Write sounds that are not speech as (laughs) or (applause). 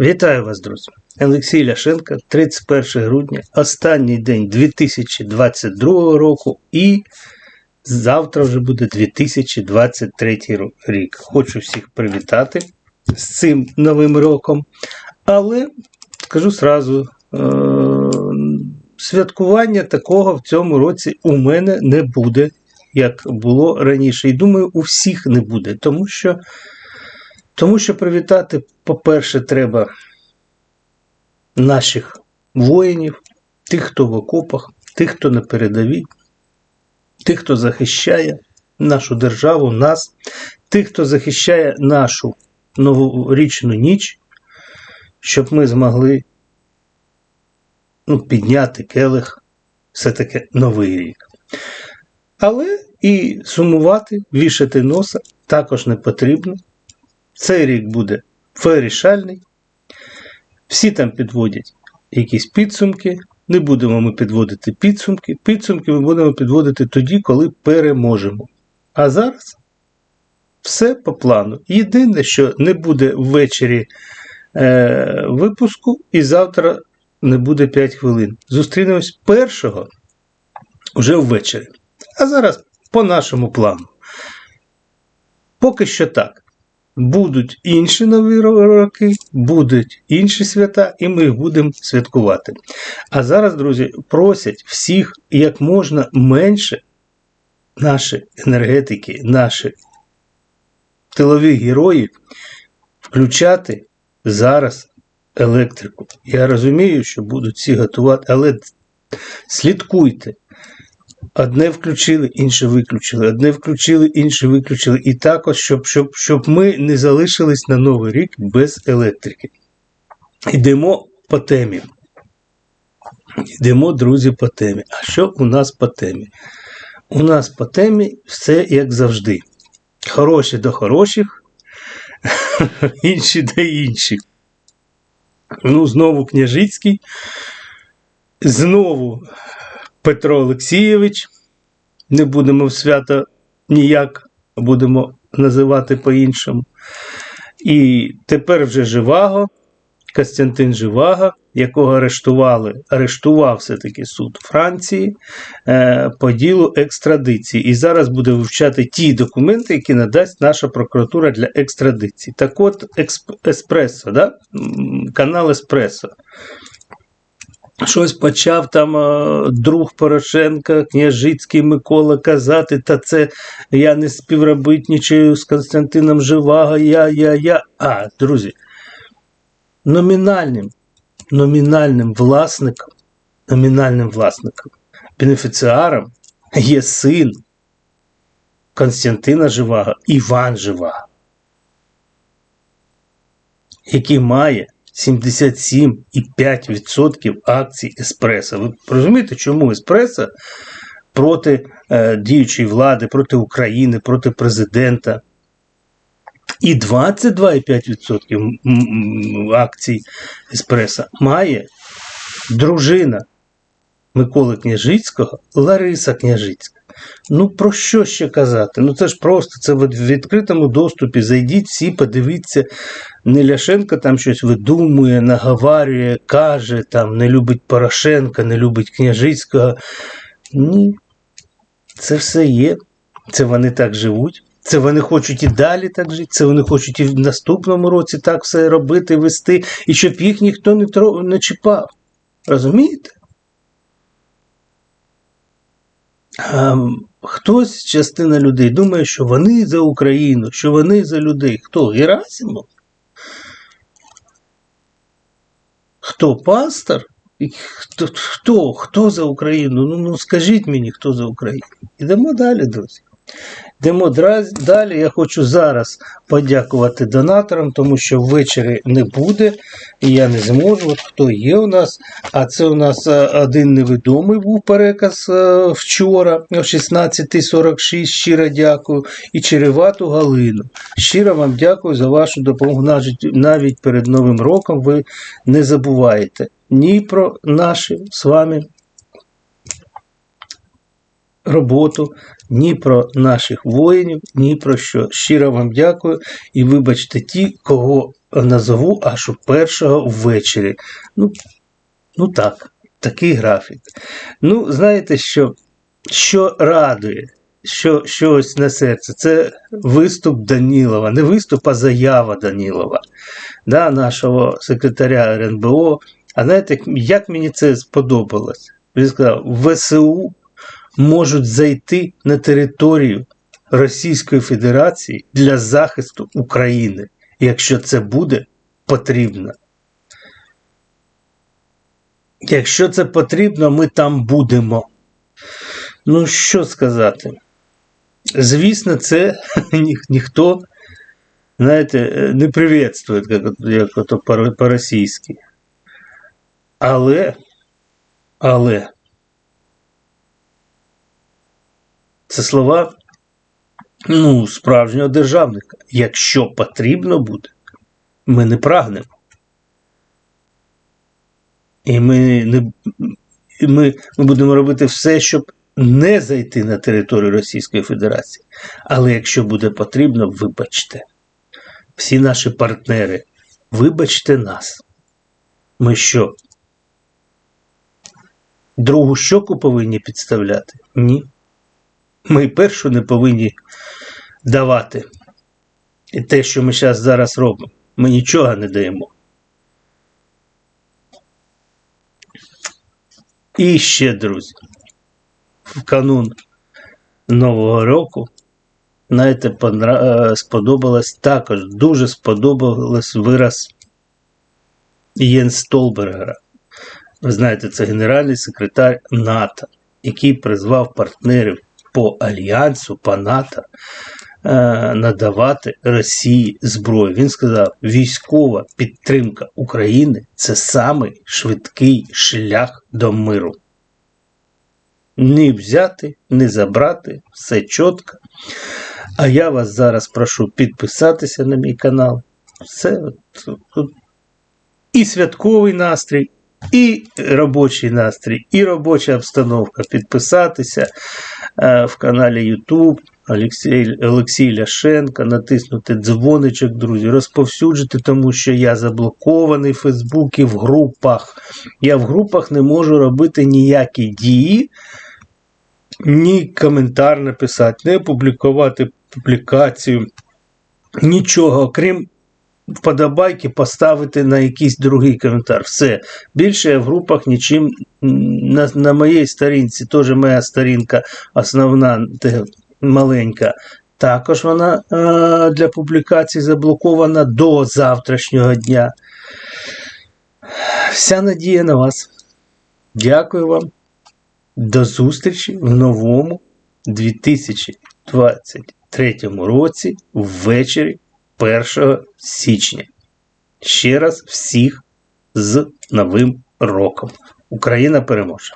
Вітаю вас, друзі. Олексій Ляшенко, 31 грудня, останній день 2022 року, і завтра вже буде 2023 рік. Хочу всіх привітати з цим новим роком. Але скажу сразу, е- святкування такого в цьому році у мене не буде, як було раніше. І думаю, у всіх не буде, тому що. Тому що привітати, по-перше, треба наших воїнів, тих, хто в окопах, тих, хто на передовій, тих, хто захищає нашу державу, нас, тих, хто захищає нашу новорічну ніч, щоб ми змогли ну, підняти келих все-таки новий рік. Але і сумувати, вішати носа також не потрібно. Цей рік буде вирішальний. Всі там підводять якісь підсумки. Не будемо ми підводити підсумки. Підсумки ми будемо підводити тоді, коли переможемо. А зараз все по плану. Єдине, що не буде ввечері е, випуску, і завтра не буде 5 хвилин. Зустрінемось першого вже ввечері. А зараз по нашому плану. Поки що так. Будуть інші нові роки, будуть інші свята, і ми їх будемо святкувати. А зараз, друзі, просять всіх як можна менше наші енергетики, наші тилові герої включати зараз електрику. Я розумію, що будуть всі готувати, але слідкуйте. Одне включили, інше виключили, одне включили, інше виключили. І також, щоб, щоб, щоб ми не залишились на Новий рік без електрики. Йдемо по темі. Йдемо, друзі, по темі. А що у нас по темі? У нас по темі все як завжди. Хороші до хороших, (laughs) інші до інших. Ну, знову Княжицький. Знову Петро Олексійович. Не будемо в свято ніяк, будемо називати по-іншому. І тепер вже Живаго, Костянтин Живаго, якого арештували, арештував все-таки суд Франції е, по ділу екстрадиції. І зараз буде вивчати ті документи, які надасть наша прокуратура для екстрадиції. Так от, Еспресо, да? Канал Еспресо. Щось почав там е, друг Порошенка, Княжицький Микола казати, та це я не співробітничаю з Константином Живаго, я, я, я. А, друзі, номінальним, номінальним власником, номінальним власником, бенефіціаром є син Константина Живаго, Іван Живаго, який має 77,5% акцій Еспреса. Ви розумієте, чому Еспреса проти е, діючої влади, проти України, проти президента? І 22,5% м- м- акцій Еспреса має дружина Миколи Княжицького Лариса Княжицька. Ну про що ще казати? Ну це ж просто це в відкритому доступі. Зайдіть всі, подивіться. Не Ляшенко там щось видумує, наговарює, каже, там не любить Порошенка, не любить Княжицького. Ні, це все є. Це вони так живуть. Це вони хочуть і далі так жити, це вони хочуть і в наступному році так все робити, вести, і щоб їх ніхто не, тро... не чіпав. Розумієте? А, хтось, частина людей, думає, що вони за Україну, що вони за людей. Хто? Герасимов? Хто пастор? Хто, хто, хто за Україну? Ну, ну скажіть мені, хто за Україну. Ідемо далі, друзі. Йдемо далі. Я хочу зараз подякувати донаторам, тому що ввечері не буде, і я не зможу. От хто є у нас. А це у нас е, один невідомий був переказ е, вчора о 16.46. Щиро дякую. І Черевату Галину. Щиро вам дякую за вашу допомогу. Навіть, перед Новим роком ви не забуваєте ні про наші з вами роботу, ні про наших воїнів, ні про що. Щиро вам дякую і вибачте ті, кого назову аж у першого ввечері. Ну, ну так, такий графік. Ну, знаєте, що, що радує, що, що ось на серце, це виступ Данілова, не виступ, а заява Данілова, да, нашого секретаря РНБО. А знаєте, як мені це сподобалось? Він сказав, ВСУ можуть зайти на територію Російської Федерації для захисту України, якщо це буде потрібно. Якщо це потрібно, ми там будемо. Ну, що сказати? Звісно, це (laughs) ні, ніхто, знаєте, не привітствує, як, ото по-російськи. Але, але це слова ну, справжнього державника. Якщо потрібно буде, ми не прагнемо. І ми, не, і ми, ми будемо робити все, щоб не зайти на територію Російської Федерації. Але якщо буде потрібно, вибачте. Всі наші партнери, вибачте нас. Ми що? Другу щоку повинні підставляти? Ні. Ми першу не повинні давати. І те, що ми зараз зараз робимо, ми нічого не даємо. І ще, друзі, в канун Нового року, знаєте, сподобалось також, дуже сподобалось вираз Єн Столбергера. Ви знаєте, це генеральний секретар НАТО, який призвав партнерів по Альянсу, по НАТО е, надавати Росії зброю. Він сказав, військова підтримка України це самий швидкий шлях до миру. Не взяти, не забрати, все чітко. А я вас зараз прошу підписатися на мій канал. Все і святковий настрій, і робочий настрій, і робоча обстановка. Підписатися в каналі YouTube Олексій, Олексій Ляшенко, натиснути дзвоничок, друзі, розповсюджити, тому що я заблокований в Фейсбуці в групах. Я в групах не можу робити ніякі дії, ні коментар написати, не публікувати публікацію. Нічого, окрім вподобайки поставити на якийсь другий коментар. Все. Більше я в групах нічим на на моїй сторінці, теж моя сторінка основна маленька. Також вона е, для публікації заблокована до завтрашнього дня. Вся надія на вас. Дякую вам. До зустрічі в новому 2023 році ввечері 1 січня. Ще раз всіх з Новим роком. Україна переможе!